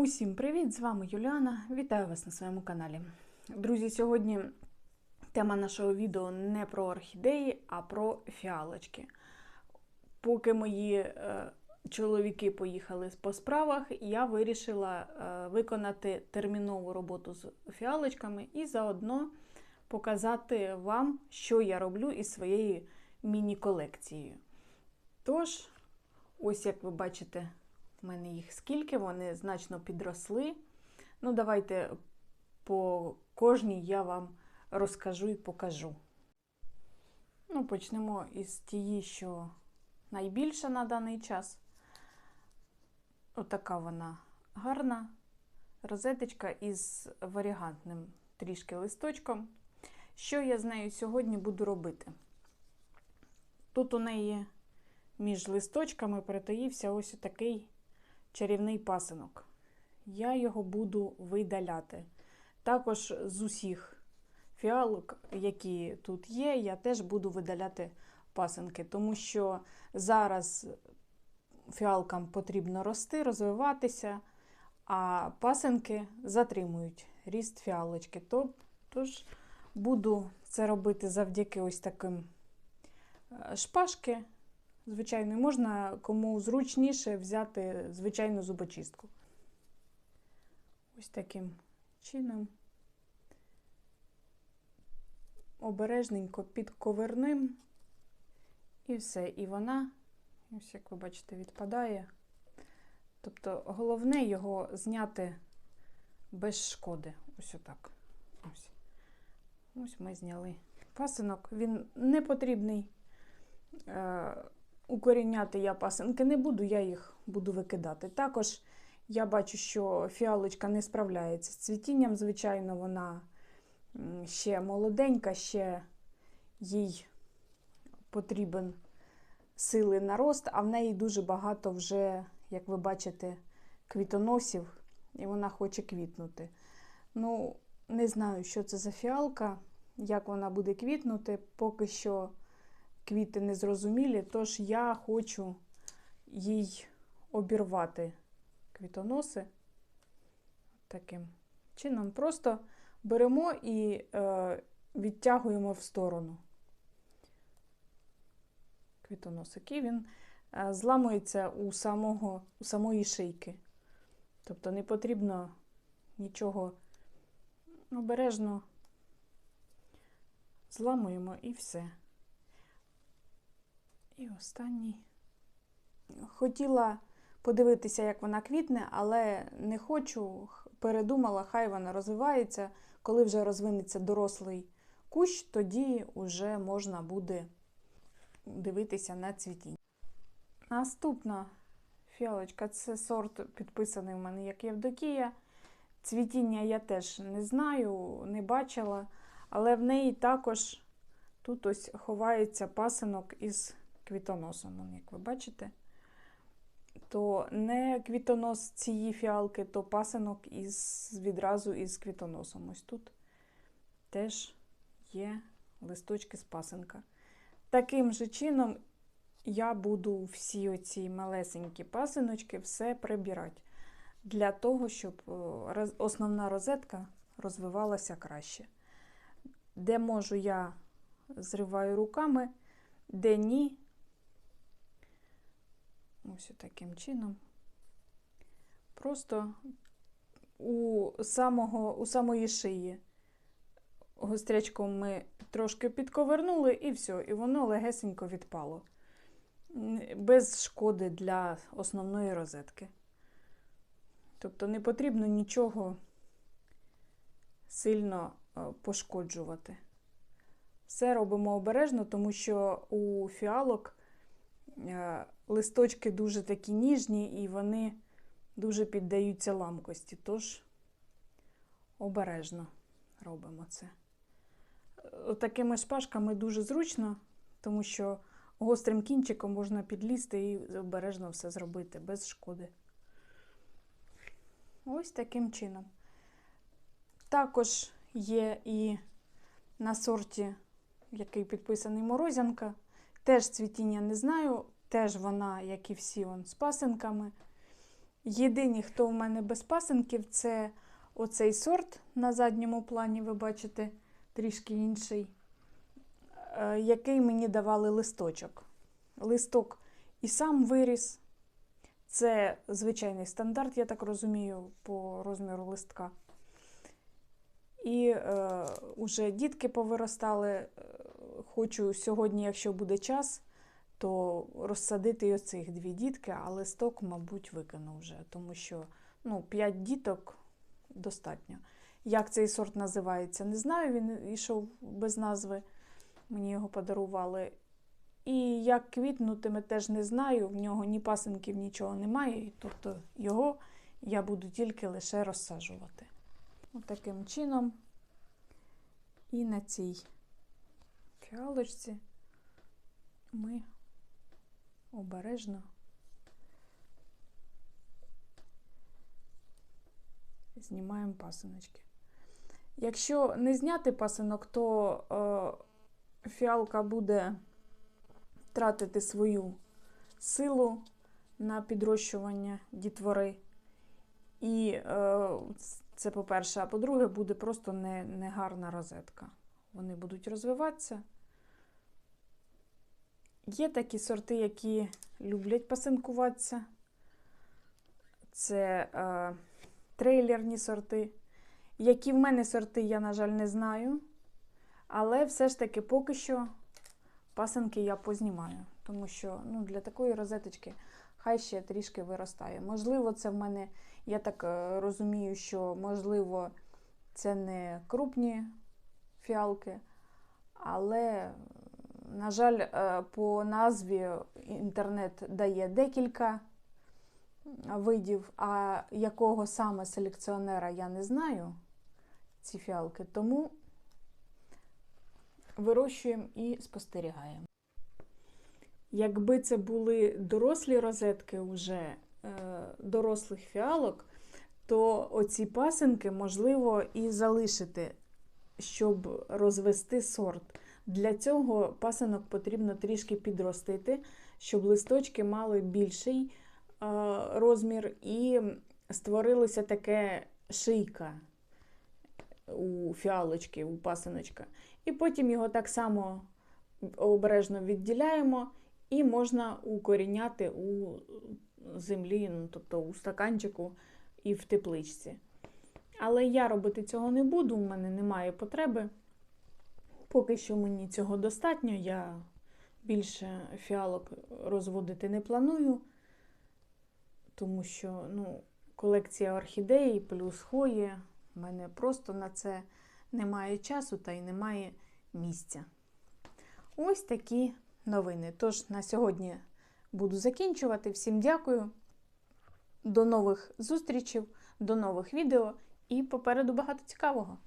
Усім привіт! З вами Юліана. Вітаю вас на своєму каналі. Друзі, сьогодні тема нашого відео не про орхідеї, а про фіалочки. Поки мої е, чоловіки поїхали по справах, я вирішила е, виконати термінову роботу з фіалочками і заодно показати вам, що я роблю із своєю міні-колекцією. Тож, ось як ви бачите, в мене їх скільки, вони значно підросли. Ну, давайте по кожній я вам розкажу і покажу. Ну, Почнемо із тієї, що найбільша на даний час. Отака вона гарна розеточка із варігантним трішки листочком. Що я з нею сьогодні буду робити? Тут у неї між листочками притаївся ось такий чарівний пасинок. Я його буду видаляти. Також з усіх фіалок, які тут є, я теж буду видаляти пасинки, тому що зараз фіалкам потрібно рости, розвиватися, а пасинки затримують ріст фіалочки. Тож буду це робити завдяки ось таким е, шпажки. Звичайно, можна кому зручніше взяти звичайну зубочистку. Ось таким чином обережненько підковерним. І все. І вона, ось як ви бачите, відпадає. Тобто головне його зняти без шкоди. Ось отак. Ось. Ось ми зняли пасинок. Він не потрібний. Укоріняти я пасинки не буду, я їх буду викидати. Також я бачу, що фіалочка не справляється з цвітінням, звичайно, вона ще молоденька, ще їй потрібен сили на рост, а в неї дуже багато вже, як ви бачите, квітоносів, і вона хоче квітнути. Ну, не знаю, що це за фіалка, як вона буде квітнути, поки що квіти незрозумілі, тож я хочу їй обірвати квітоноси таким чином. Просто беремо і е, відтягуємо в сторону квітоносик, і він е, зламується у, самого, у самої шийки. Тобто не потрібно нічого обережно зламуємо і все. І останній. Хотіла подивитися, як вона квітне, але не хочу. Передумала, хай вона розвивається. Коли вже розвинеться дорослий кущ, тоді вже можна буде дивитися на цвітіння. Наступна фіалочка це сорт, підписаний у мене як Євдокія. Цвітіння я теж не знаю, не бачила, але в неї також тут ось ховається пасинок із квітоносом, як ви бачите, то не квітонос цієї фіалки, то пасинок із, відразу із квітоносом. Ось тут теж є листочки з пасинка. Таким же чином я буду всі оці малесенькі пасиночки все прибирати. Для того, щоб основна розетка розвивалася краще. Де можу, я зриваю руками, де ні, Ось таким чином. Просто у самого, у самої шиї гострячком ми трошки підковернули і все, і воно легесенько відпало. Без шкоди для основної розетки. Тобто не потрібно нічого сильно е, пошкоджувати. Все робимо обережно, тому що у фіалок листочки дуже такі ніжні і вони дуже піддаються ламкості, тож обережно робимо це. Такими шпажками дуже зручно, тому що гострим кінчиком можна підлізти і обережно все зробити без шкоди. Ось таким чином. Також є і на сорті, який підписаний морозянка. Теж цвітіння не знаю, Теж вона, як і всі, он, з пасинками. Єдині, хто в мене без пасинків, це оцей сорт на задньому плані, ви бачите, трішки інший, е, який мені давали листочок. Листок і сам виріс. Це звичайний стандарт, я так розумію, по розміру листка. І е, уже дітки повиростали. Хочу сьогодні, якщо буде час, то розсадити оцих дві дітки, а листок, мабуть, викину вже, тому що ну, 5 діток достатньо. Як цей сорт називається, не знаю. Він йшов без назви, мені його подарували. І як квітнутиме, теж не знаю. В нього ні пасинків, нічого немає. Тобто його я буду тільки лише розсаджувати. Отаким чином. І на цій фіалочці ми обережно знімаємо пасиночки. Якщо не зняти пасинок, то е, фіалка буде тратити свою силу на підрощування дітвори. І е, це по-перше, а по-друге, буде просто не, негарна розетка. Вони будуть розвиватися. Є такі сорти, які люблять пасинкуватися. Це е, трейлерні сорти. Які в мене сорти, я, на жаль, не знаю. Але все ж таки поки що пасинки я познімаю. Тому що ну, для такої розеточки хай ще трішки виростає. Можливо, це в мене, я так е, розумію, що, можливо, це не крупні фіалки, але, на жаль, е, по назві інтернет дає декілька видів, а якого саме селекціонера я не знаю, ці фіалки, тому вирощуємо і спостерігаємо. Якби це були дорослі розетки уже е, дорослих фіалок, то оці пасинки можливо і залишити, щоб розвести сорт. Для цього пасинок потрібно трішки підростити, щоб листочки мали більший розмір і створилося таке шийка у фіалочки, у пасиночка. І потім його так само обережно відділяємо, і можна укоріняти у землі, ну, тобто у стаканчику і в тепличці. Але я робити цього не буду, у мене немає потреби. Поки що мені цього достатньо, я більше фіалок розводити не планую, тому що ну, колекція орхідеї плюс хвої, в мене просто на це немає часу та й немає місця. Ось такі новини. Тож на сьогодні буду закінчувати. Всім дякую. До нових зустрічей, до нових відео і попереду багато цікавого.